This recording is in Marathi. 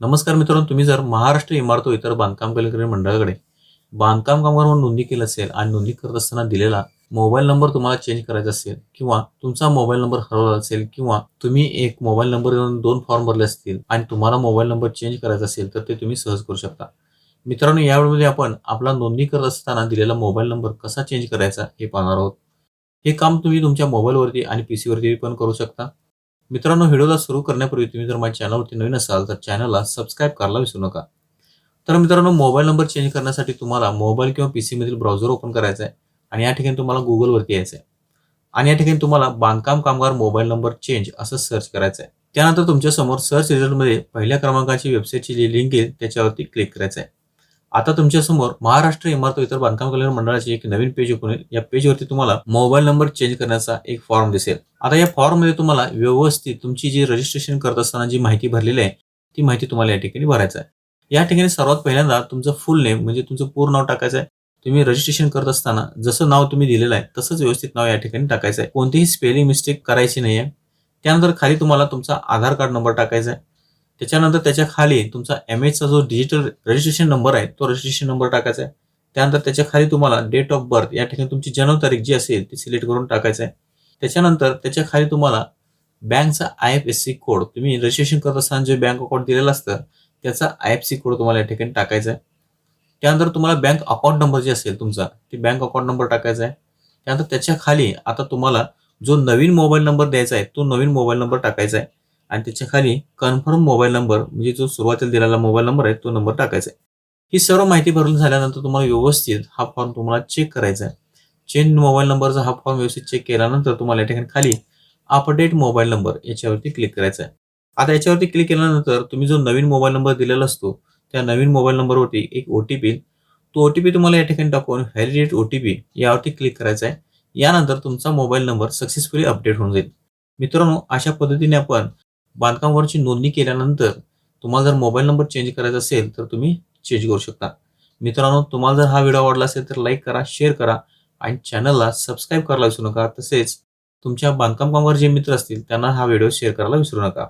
नमस्कार मित्रांनो तुम्ही जर महाराष्ट्र इमारत व इतर बांधकाम कलेकरी मंडळाकडे बांधकाम कामगार म्हणून नोंदणी केली असेल आणि नोंदणी करत असताना दिलेला मोबाईल नंबर तुम्हाला चेंज करायचा असेल किंवा तुमचा मोबाईल नंबर हरवला असेल किंवा तुम्ही एक मोबाईल नंबर घेऊन दोन फॉर्म भरले असतील आणि तुम्हाला मोबाईल नंबर चेंज करायचा असेल तर ते तुम्ही सहज करू शकता. मित्रांनो यावेळेमध्ये आपण आपला नोंदणी करत असताना दिलेला मोबाईल नंबर कसा चेंज करायचा हे पाहणार आहोत. हे काम तुम्ही तुमच्या मोबाईलवरती आणि पी सीवरती पण करू शकता. मित्रांनो व्हिडिओला सुरू करण्यापूर्वी तुम्ही जर माझ्या चॅनलवरती नवीन असाल तर चॅनलला सबस्क्राईब करायला विसरू नका. तर मित्रांनो मोबाईल नंबर चेंज करण्यासाठी तुम्हाला मोबाईल किंवा पी सीमधील ब्राउझर ओपन करायचा आहे आणि या ठिकाणी तुम्हाला गुगलवरती यायचं आहे आणि या ठिकाणी तुम्हाला बांधकाम कामगार मोबाईल नंबर चेंज असं सर्च करायचं आहे त्यानंतर तुमच्यासमोर सर्च रिझल्टमध्ये पहिल्या क्रमांकाची वेबसाईटची जी लिंक येईल त्याच्यावरती क्लिक करायचं आहे आता तुमच्यासमोर महाराष्ट्र इमारत इतर बांधकाम कल्याण मंडळाची एक नवीन पेज ओपन होईल. या पेजवरती तुम्हाला मोबाईल नंबर चेंज करण्याचा एक फॉर्म दिसेल. आता या फॉर्ममध्ये तुम्हाला व्यवस्थित तुमची जी रजिस्ट्रेशन करत असताना जी माहिती भरलेली आहे ती माहिती तुम्हाला या ठिकाणी भरायचं आहे. या ठिकाणी सर्वात पहिल्यांदा तुमचं फुल नेम म्हणजे तुमचं पूर्ण नाव टाकायचं आहे. तुम्ही रजिस्ट्रेशन करत असताना जसं नाव तुम्ही दिलेलं आहे तसंच व्यवस्थित नाव या ठिकाणी टाकायचं आहे. कोणतीही स्पेलिंग मिस्टेक करायची नाही आहे त्यानंतर खाली तुम्हाला तुमचा आधार कार्ड नंबर टाकायचा आहे. त्याच्यानंतर त्याच्याखाली तुमचा एम एचचा जो डिजिटल रजिस्ट्रेशन नंबर आहे तो रजिस्ट्रेशन नंबर टाकायचा आहे. त्यानंतर त्याच्याखाली तुम्हाला डेट ऑफ बर्थ या ठिकाणी तुमची जन्मतारीख जी असेल ती सिलेक्ट करून टाकायचं आहे. त्याच्यानंतर त्याच्याखाली तुम्हाला बँकचा I F S C code तुम्ही रजिस्ट्रेशन करत असताना जे बँक अकाउंट दिलेलं असतं त्याचा आय एफ सी कोड तुम्हाला या ठिकाणी टाकायचा आहे. त्यानंतर तुम्हाला बँक अकाउंट नंबर जे असेल तुमचा ते बँक अकाउंट नंबर टाकायचा आहे. त्यानंतर त्याच्याखाली आता तुम्हाला जो नवीन मोबाईल नंबर द्यायचा आहे तो नवीन मोबाईल नंबर टाकायचा आहे. आणि त्याच्याखाली कन्फर्म मोबाईल नंबर म्हणजे जो सुरुवातीला दिलेला मोबाईल नंबर आहे तो नंबर टाकायचा आहे ही सर्व माहिती भरून झाल्यानंतर तुम्हाला व्यवस्थित हा फॉर्म तुम्हाला चेक करायचा आहे चेंज मोबाईल नंबरचा हा फॉर्म व्यवस्थित चेक केल्यानंतर तुम्हाला या ठिकाणी खाली अपडेट मोबाईल नंबर याच्यावरती क्लिक करायचा आहे आता याच्यावरती क्लिक केल्यानंतर तुम्ही जो नवीन मोबाईल नंबर दिलेला असतो त्या नवीन मोबाईल नंबरवरती एक ओ टी पी तो ओ टी पी तुम्हाला या ठिकाणी टाकून व्हॅलिडेट ओ टी पी यावरती क्लिक करायचा आहे यानंतर तुमचा मोबाईल नंबर सक्सेसफुली अपडेट होऊन जाईल. मित्रांनो अशा पद्धतीने आपण बांधकामवरची नोंदणी केल्यानंतर तुम्हाला जर मोबाईल नंबर चेंज करायचा असेल तर तुम्ही चेंज करू शकता. मित्रांनो तुम्हाला जर हा व्हिडिओ आवडला असेल तर लाईक करा शेअर करा आणि चॅनलला सबस्क्राईब करायला विसरू नका. तसेच तुमच्या बांधकाम कामावर जे मित्र असतील त्यांना हा व्हिडिओ शेअर करायला विसरू नका.